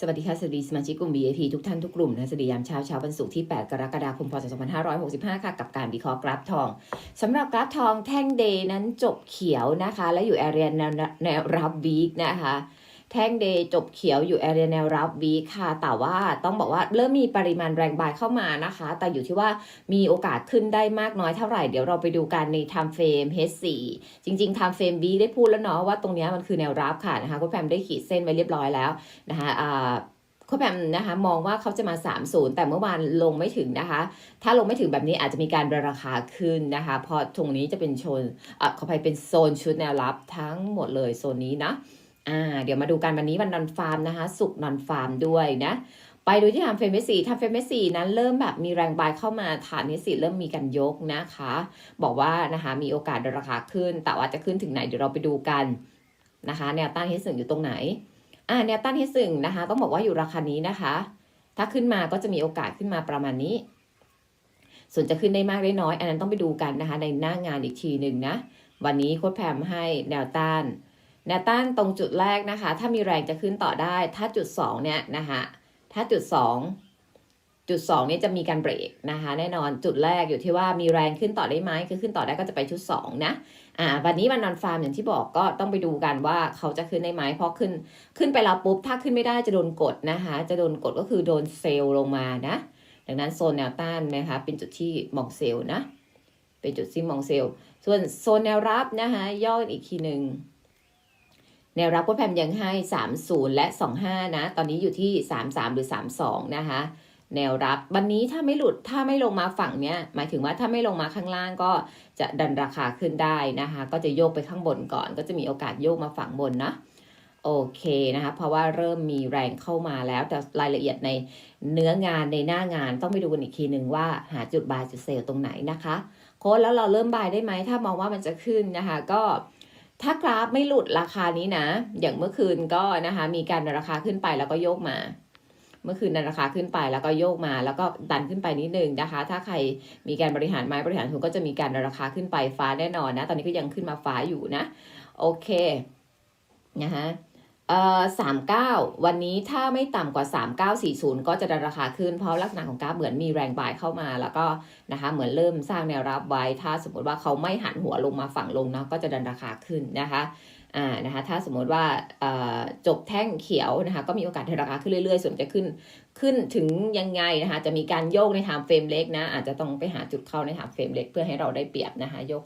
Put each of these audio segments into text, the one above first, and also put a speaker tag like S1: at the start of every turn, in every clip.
S1: สวัสดีค่ะสวัสดีสมาชิกกลุ่ม VIP ทุกท่านทุกกลุ่มนะสวัสดียามเช้าเช้าวันศุกร์ที่ 8 กรกฎาคมพศ2565 ค่ะ กับการวิเคราะห์กราฟทองสำหรับกราฟทองแท่งเดย์นั้นจบเขียวนะคะ และอยู่แอเรียแนวแนวรับวีคนะคะ แท่งเดย์จบเขียวอยู่แอเรียแนวรับวีค่ะ แต่ว่าต้องบอกว่าเริ่มมีปริมาณแรงบายเข้ามานะคะ แต่อยู่ที่ว่ามีโอกาสขึ้นได้มากน้อยเท่าไหร่ เดี๋ยวเราไปดูกันใน time frame H4 จริงๆ time frame V ได้พูดแล้วเนาะว่าตรงนี้มันคือแนวรับค่ะนะคะคุณแพมได้ขีดเส้นไว้เรียบร้อยแล้วนะคะอ่าคุณแพมนะคะมองว่าเขาจะมา 30 แต่เมื่อวานลงไม่ถึงนะคะ ถ้าลงไม่ถึงแบบนี้อาจจะมีการราคาขึ้นนะคะเพราะตรงนี้จะเป็นโซนอ่อขออภัยเป็นโซนชุดแนวรับทั้งหมดเลยโซนนี้นะ อ่าเดี๋ยวมาดูกันวันนี้วันนอนฟาร์มนะคะ สุกนอนฟาร์มด้วยนะ ไปดูที่ทำเฟรมเมสีทำเฟรมเมสีนั้นเริ่มแบบมีแรงบายเข้ามาฐานนี้สิเริ่มมีการยกนะคะ บอกว่านะคะมีโอกาสราคาขึ้น แต่ว่าจะขึ้นถึงไหนเดี๋ยวเราไปดูกันนะคะ แนวต้านที่สึงอยู่ตรงไหนอ่าแนวต้านที่สึงนะคะ ต้องบอกว่าอยู่ราคานี้นะคะ ถ้าขึ้นมาก็จะมีโอกาสขึ้นมาประมาณนี้ ส่วนจะขึ้นได้มากได้น้อย อันนั้นต้องไปดูกันนะคะ ในหน้างานอีกทีหนึ่งนะวันนี้โค้ดแพมให้แนวต้าน แนวต้านตรงจุดแรกนะคะ ถ้ามีแรงจะขึ้นต่อได้ ถ้าจุดสองเนี่ยนะคะถ้าจุดสองจุดสองเนี่ยจะมีการเบรกนะคะ แน่นอนจุดแรกอยู่ที่ว่ามีแรงขึ้นต่อได้ไหมคือขึ้นต่อได้ก็จะไปชุดสองนะอ่าวันนี้วันนอนฟาร์มอย่างที่บอกก็ต้องไปดูกันว่าเขาจะขึ้นได้ไหมเพราะขึ้นขึ้นไปแล้วปุ๊บถ้าขึ้นไม่ได้จะโดนกดนะคะ จะโดนกดก็คือโดนเซลล์ลงมานะดังนั้นโซนแนวต้านนะคะเป็นจุดที่มองเซลล์นะเป็นจุดที่มองเซลล์ส่วนโซนแนวรับนะคะย่ออีกทีหนึ่ง แนวรับก็แพมยังให้ 30 และ 25 นะ ตอนนี้อยู่ที่ 33 หรือ 32 นะคะ แนวรับวันนี้ถ้าไม่หลุดถ้าไม่ลงมาฝั่งเนี้ย หมายถึงว่าถ้าไม่ลงมาข้างล่างก็จะดันราคาขึ้นได้นะคะ ก็จะโยกไปข้างบนก่อน ก็จะมีโอกาสโยกมาฝั่งบนนะโอเคนะคะ เพราะว่าเริ่มมีแรงเข้ามาแล้ว แต่รายละเอียดในเนื้องานในหน้างานต้องไปดูกันอีกทีหนึ่งว่าหาจุดบายจุดเซลตรงไหนนะคะ โค้ดแล้วเราเริ่มบายได้ไหมถ้ามองว่ามันจะขึ้นนะคะ ก็ ถ้ากราฟไม่หลุดราคานี้นะ อย่างเมื่อคืนก็นะคะ มีการราคาขึ้นไปแล้วก็โยกมา เมื่อคืนดันราคาขึ้นไปแล้วก็โยกมา แล้วก็ดันขึ้นไปนิดนึงนะคะ ถ้าใครมีการบริหารไม้บริหารทุนก็จะมีการราคาขึ้นไปฟ้าแน่นอนนะ ตอนนี้ก็ยังขึ้นมาฟ้าอยู่นะ โอเคนะคะ สามเก้าวันนี้ถ้าไม่ต่ำกว่า 3940 ก็จะดันราคาขึ้น เพราะลักษณะของกราฟเหมือนมีแรงบายเข้ามา แล้วก็นะคะเหมือนเริ่มสร้างแนวรับไว้ ถ้าสมมติว่าเขาไม่หันหัวลงมาฝั่งลงเนาะก็จะดันราคาขึ้นนะคะ อ่านะคะถ้าสมมติว่าจบแท่งเขียวนะคะก็มีโอกาสที่ราคาขึ้นเรื่อยๆ ส่วนจะขึ้นขึ้นถึงยังไงนะคะจะมีการโยกในทม์เฟรมเล็กนะอาจจะต้องไปหาจุดเข้าในทม์เฟรมเล็กเพื่อให้เราได้เปรียบนะคะยก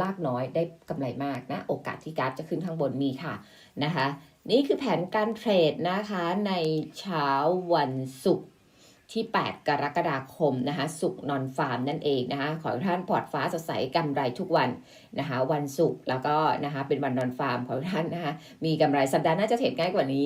S1: ลากน้อยได้กำไรมากนะโอกาสที่กราฟจะขึ้นข้างบนมีค่ะนะคะนี่คือแผนการเทรดนะคะในเช้าวันศุกร์ ที่ 8 กรกฎาคมนะคะสุกนอนฟาร์มนั่นเองนะคะขอให้ท่านปลอดฟ้าสดใสกำไรทุกวันนะคะวันศุกร์แล้วก็นะคะเป็นวันนอนฟาร์มขอให้ท่านนะคะมีกำไรสัปดาห์หน้าจะเทรดง่ายกว่านี้